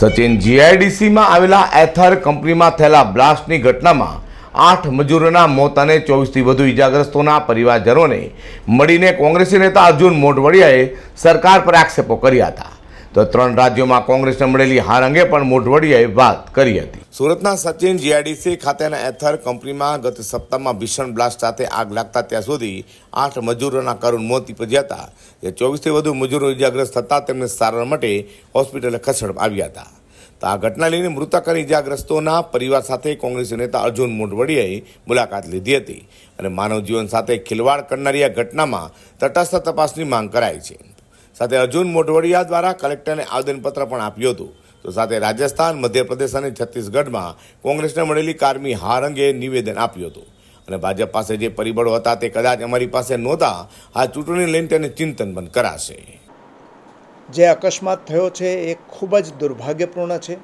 સચિન જીઆઈડીસીમાં આવેલા એથર કંપનીમાં થયેલા બ્લાસ્ટની ઘટનામાં આઠ મજૂરોના મોત અને ચોવીસથી વધુ ઇજાગ્રસ્તોના પરિવારજનોને મળીને કોંગ્રેસી નેતા અર્જુન મોઢવડિયાએ સરકાર પર આક્ષેપો કર્યા હતા. તો ત્રણ રાજ્યોમાં કોંગ્રેસને મળેલી હાર અંગે પણ મોઢવડિયાએ વાત કરી હતી. સુરતના સચિન જીઆઈડીસી ખાતેના એથર કંપનીમાં ગત સપ્તાહમાં ભીષણ બ્લાસ્ટ સાથે આગ લાગતા ત્યાં સુધી આઠ મજૂરોના કરુણ મોત નીપજ્યા હતા. જે ચોવીસથી વધુ મજૂરો ઇજાગ્રસ્ત થતા તેમને સારવાર માટે હોસ્પિટલે ખસેડવામાં આવ્યા હતા. તો આ ઘટના લઈને મૃતક અને ઇજાગ્રસ્તોના પરિવાર સાથે કોંગ્રેસ નેતા અર્જુન મોઢવડિયાએ મુલાકાત લીધી હતી અને માનવ જીવન સાથે ખિલવાડ કરનારી આ ઘટનામાં તટસ્થ તપાસની માંગ કરાઈ છે. સાથે અર્જુન મોઢવડિયા દ્વારા કલેક્ટરને આવેદનપત્ર પણ આપ્યું હતું. તો સાથે રાજસ્થાન, મધ્યપ્રદેશ અને છત્તીસગઢમાં કોંગ્રેસને મળેલી કારમી હાર અંગે નિવેદન આપ્યું હતું. અને ભાજપ પાસે જે પરિબળો હતા તે કદાચ અમારી પાસે નહોતા, આ ચૂંટણી લઈને તેને ચિંતન પણ કરાશે. જે અકસ્માત થયો છે એ ખૂબ જ દુર્ભાગ્યપૂર્ણ છે.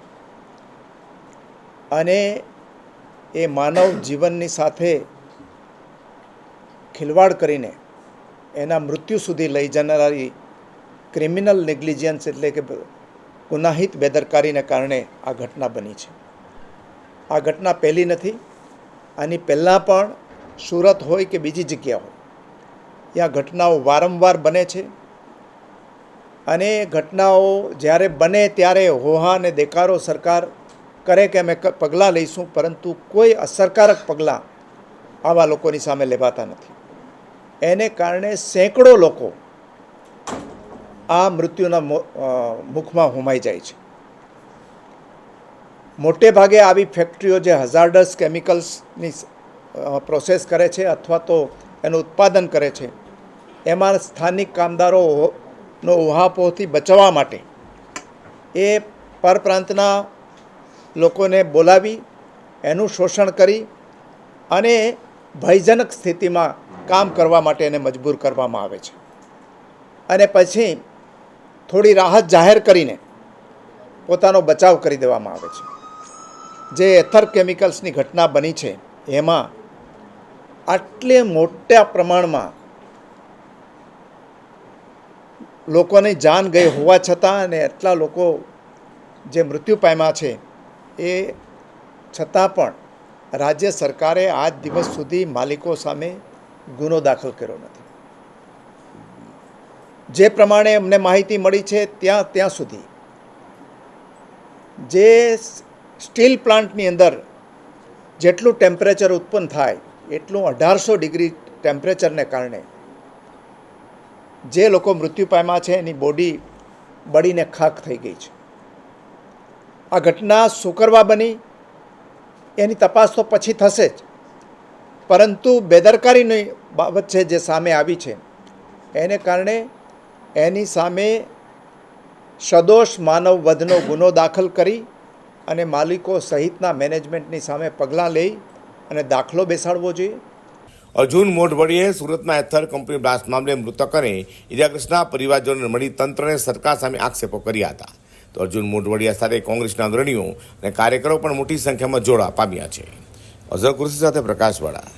અને એ માનવ જીવનની સાથે ખિલવાડ કરીને એના મૃત્યુ સુધી લઈ જનારી ક્રિમિનલ નેગ્લિજન્સ એટલે કે ગુનાહિત બેદરકારીને કારણે આ ઘટના બની છે. આ ઘટના પહેલી નથી, આની પહેલાં પણ સુરત હોય કે બીજી જગ્યા હોય, ત્યાં ઘટનાઓ વારંવાર બને છે અને ઘટનાઓ જ્યારે બને ત્યારે હોહા અને દેકારો સરકાર કરે કે અમે પગલાં લઈશું, પરંતુ કોઈ અસરકારક પગલાં આવા લોકોની સામે લેવાતા નથી. એને કારણે સેંકડો લોકો આ મૃત્યુના મુખમાં હોમાઈ જાય છે. મોટે ભાગે આવી ફેક્ટરીઓ જે હઝાર્ડસ કેમિકલ્સની પ્રોસેસ કરે છે અથવા તો એનું ઉત્પાદન કરે છે, એમાં સ્થાનિક કામદારોનો ઉહાપોહથી બચાવવા માટે એ પરપ્રાંતના લોકોને બોલાવી, એનું શોષણ કરી અને ભયજનક સ્થિતિમાં કામ કરવા માટે એને મજબૂર કરવામાં આવે છે. અને પછી થોડી રાહત જાહેર કરીને પોતાનો બચાવ કરી દેવામાં આવે છે. જે એથર કેમિકલ્સની ઘટના બની છે, એમાં આટલે મોટા પ્રમાણમાં લોકોની જાન ગઈ હોવા છતાં અને એટલા લોકો જે મૃત્યુ પામ્યા છે, એ છતાં પણ રાજ્ય સરકારે આજ દિવસ સુધી માલિકો સામે ગુનો દાખલ કર્યો નથી. જે પ્રમાણે અમને માહિતી મળી છે ત્યાં ત્યાં સુધી. જે સ્ટીલ પ્લાન્ટની અંદર જેટલું ટેમ્પરેચર ઉત્પન્ન થાય, એટલું અઢારસો ડિગ્રી ટેમ્પરેચરને કારણે જે લોકો મૃત્યુ પામ્યા છે, એની બોડી બળીને ખાખ થઈ ગઈ છે. આ ઘટના શુક્રવાર બની, એની તપાસ તો પછી થશે જ. પરંતુ બેદરકારીની બાબત છે જે સામે આવી છે, એને કારણે એની સામે સદોષ માનવ વધનો ગુનો દાખલ કરી અને માલિકો સહિતના મેનેજમેન્ટની સામે પગલાં લઈ અને દાખલો બેસાડવો જોઈએ. અર્જુન મોઢવડીએ સુરતમાં એથર કંપની બ્લાસ્ટ મામલે મૃતકને ઇજાગ્રસ્તના પરિવારજનોને મળી તંત્રને સરકાર સામે આક્ષેપો કર્યા હતા. તો અર્જુન મોઢવડિયા સાથે કોંગ્રેસના અગ્રણીઓ અને કાર્યકરો પણ મોટી સંખ્યામાં જોડા પામ્યા છે. અઝર કુર્સી સાથે પ્રકાશવાળા.